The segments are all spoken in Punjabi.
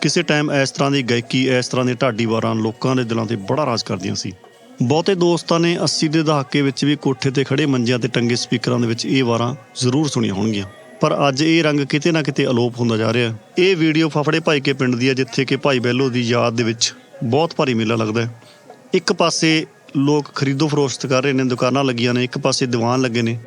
ਕਿਸੇ ਟਾਈਮ ਇਸ ਤਰ੍ਹਾਂ ਦੀ ਗਾਇਕੀ, ਇਸ ਤਰ੍ਹਾਂ ਦੇ ਢਾਡੀ ਵਾਰਾਂ ਲੋਕਾਂ ਦੇ ਦਿਲਾਂ ਤੇ ਬੜਾ ਰਾਜ ਕਰਦੀਆਂ ਸੀ। ਬਹੁਤੇ ਦੋਸਤਾਂ ਨੇ 80 ਦੇ ਦਹਾਕੇ ਵਿੱਚ ਵੀ ਕੋਠੇ ਤੇ ਖੜੇ ਮੰਜਿਆਂ ਤੇ ਟੰਗੇ ਸਪੀਕਰਾਂ ਦੇ ਵਿੱਚ ਇਹ ਵਾਰਾਂ ਜ਼ਰੂਰ ਸੁਣੀਆਂ ਹੋਣਗੀਆਂ। ਪਰ ਅੱਜ ਇਹ ਰੰਗ ਕਿਤੇ ਨਾ ਕਿਤੇ ਅਲੋਪ ਹੁੰਦਾ ਜਾ ਰਿਹਾ ਇਹ ਵੀਡੀਓ ਫਫੜੇ ਭਾਈ ਕੇ ਪਿੰਡ ਦੀ ਹੈ, ਜਿੱਥੇ ਕਿ ਭਾਈ ਬੈਲੋ ਦੀ ਯਾਦ ਦੇ ਵਿੱਚ ਬਹੁਤ ਭਾਰੀ ਮੇਲਾ ਲੱਗਦਾ ਹੈ। ਇੱਕ ਪਾਸੇ ਲੋਕ ਖਰੀਦੋ ਫਰੋਸ਼ਤ ਕਰ ਰਹੇ ਨੇ, ਦੁਕਾਨਾਂ ਲੱਗੀਆਂ ਨੇ, ਇੱਕ ਪਾਸੇ ਦੀਵਾਨ ਲੱਗੇ ਨੇ।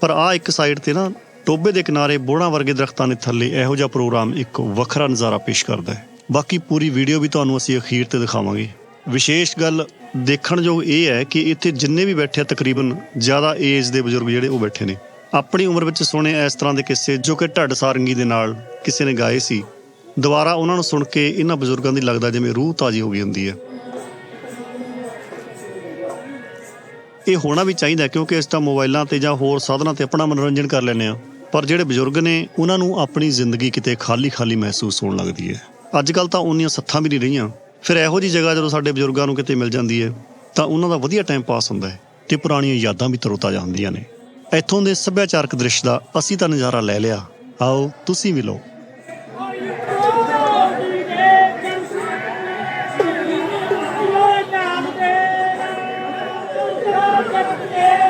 ਪਰ ਆ ਇੱਕ ਸਾਈਡ ਤੇ ਨਾ ਟੋਬੇ ਦੇ ਕਿਨਾਰੇ ਬੋੜਾਂ ਵਰਗੇ ਦਰਖਤਾਂ ਦੇ ਥੱਲੇ ਇਹੋ ਜਿਹਾ ਪ੍ਰੋਗਰਾਮ ਇੱਕ ਵੱਖਰਾ ਨਜ਼ਾਰਾ ਪੇਸ਼ ਕਰਦਾ ਹੈ। ਬਾਕੀ ਪੂਰੀ ਵੀਡੀਓ ਵੀ ਤੁਹਾਨੂੰ ਅਸੀਂ ਅਖੀਰ ਤੇ ਦਿਖਾਵਾਂਗੇ। ਵਿਸ਼ੇਸ਼ ਗੱਲ ਦੇਖਣਯੋਗ ਇਹ ਹੈ ਕਿ ਇੱਥੇ ਜਿੰਨੇ ਵੀ ਬੈਠੇ ਤਕਰੀਬਨ ਜ਼ਿਆਦਾ ਏਜ ਦੇ ਬਜ਼ੁਰਗ ਜਿਹੜੇ ਉਹ ਬੈਠੇ ਨੇ। ਆਪਣੀ ਉਮਰ ਵਿੱਚ ਸੁਣੇ ਇਸ ਤਰ੍ਹਾਂ ਦੇ ਕਿੱਸੇ ਜੋ ਕਿ ਢੱਡ ਸਾਰੰਗੀ ਦੇ ਨਾਲ ਕਿਸੇ ਨੇ ਗਾਏ ਸੀ। ਦੁਬਾਰਾ ਉਹਨਾਂ ਨੂੰ ਸੁਣ ਕੇ ਇਹਨਾਂ ਬਜ਼ੁਰਗਾਂ ਦੀ ਲੱਗਦਾ ਜਿਵੇਂ ਰੂਹ ਤਾਜ਼ੀ ਹੋ ਗਈ ਹੁੰਦੀ ਹੈ। ਇਹ ਹੋਣਾ ਵੀ ਚਾਹੀਦਾ ਕਿਉਂਕਿ ਇਸ ਤਾਂ ਮੋਬਾਈਲਾਂ ਤੇ ਜਾਂ ਹੋਰ ਸਾਧਨਾਂ ਤੇ ਆਪਣਾ ਮਨੋਰੰਜਨ ਕਰ ਲੈਂਦੇ ਆ ਪਰ ਜਿਹੜੇ ਬਜ਼ੁਰਗ ਨੇ, ਉਹਨਾਂ ਨੂੰ ਆਪਣੀ ਜ਼ਿੰਦਗੀ ਕਿਤੇ ਖਾਲੀ ਖਾਲੀ ਮਹਿਸੂਸ ਹੋਣ ਲੱਗਦੀ ਹੈ। ਅੱਜ ਕੱਲ ਤਾਂ ਉਹਨੀਆਂ ਸੱਥਾਂ ਵੀ ਨਹੀਂ ਰਹੀਆਂ। ਫਿਰ ਇਹੋ ਜੀ ਜਗ੍ਹਾ ਜਦੋਂ ਸਾਡੇ ਬਜ਼ੁਰਗਾਂ ਨੂੰ ਕਿਤੇ ਮਿਲ ਜਾਂਦੀ ਹੈ, ਤਾਂ ਉਹਨਾਂ ਦਾ ਵਧੀਆ ਟਾਈਮ ਪਾਸ ਹੁੰਦਾ ਹੈ ਤੇ ਪੁਰਾਣੀਆਂ ਯਾਦਾਂ ਵੀ ਤਰੋਤਾਜ਼ਾ ਹੁੰਦੀਆਂ ਨੇ। ਇੱਥੋਂ ਦੇ ਸੱਭਿਆਚਾਰਕ ਦ੍ਰਿਸ਼ ਦਾ ਅਸੀਂ ਤਾਂ ਨਜ਼ਾਰਾ ਲੈ ਲਿਆ। ਆਓ, ਤੁਸੀਂ ਵੀ ਲਓ। ਮੇਰਾ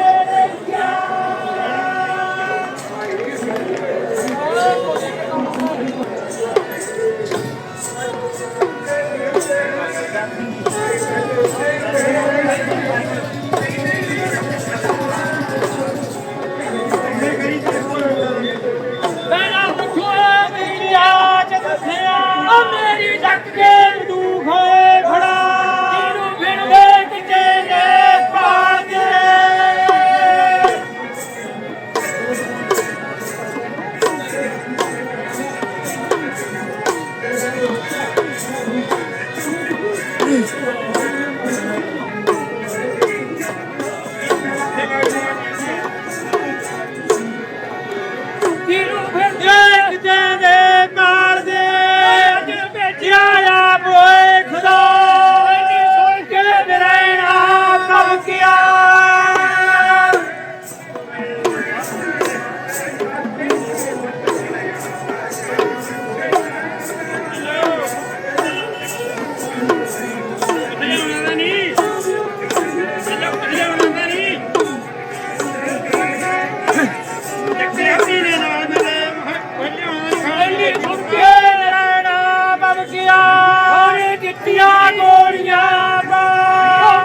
ਹੋਰੇ ਗੋਲੀਆਂ ਬਾ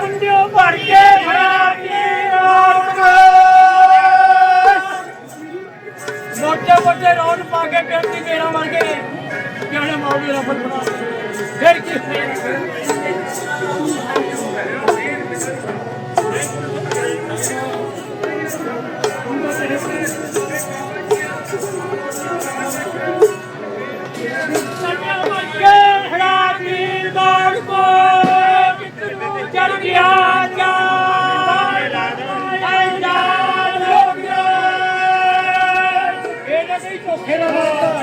ਮੁੰਡਿਓ ਭਰ ਕੇ ਫੜਾ ਕੇ ਰਾਤ ਮੋਟੇ ਮੋਟੇ ਰੌਣ ਪਾ ਕੇ ਪਿੰਡ ਦੀ ਗੇੜਾ ਮਾਰ ਕੇ ਕਿਹੜੇ ਮੌਲੀ ਰਫਲ ਬਣਾ ਫਿਰ ਕੀ Helal olsun.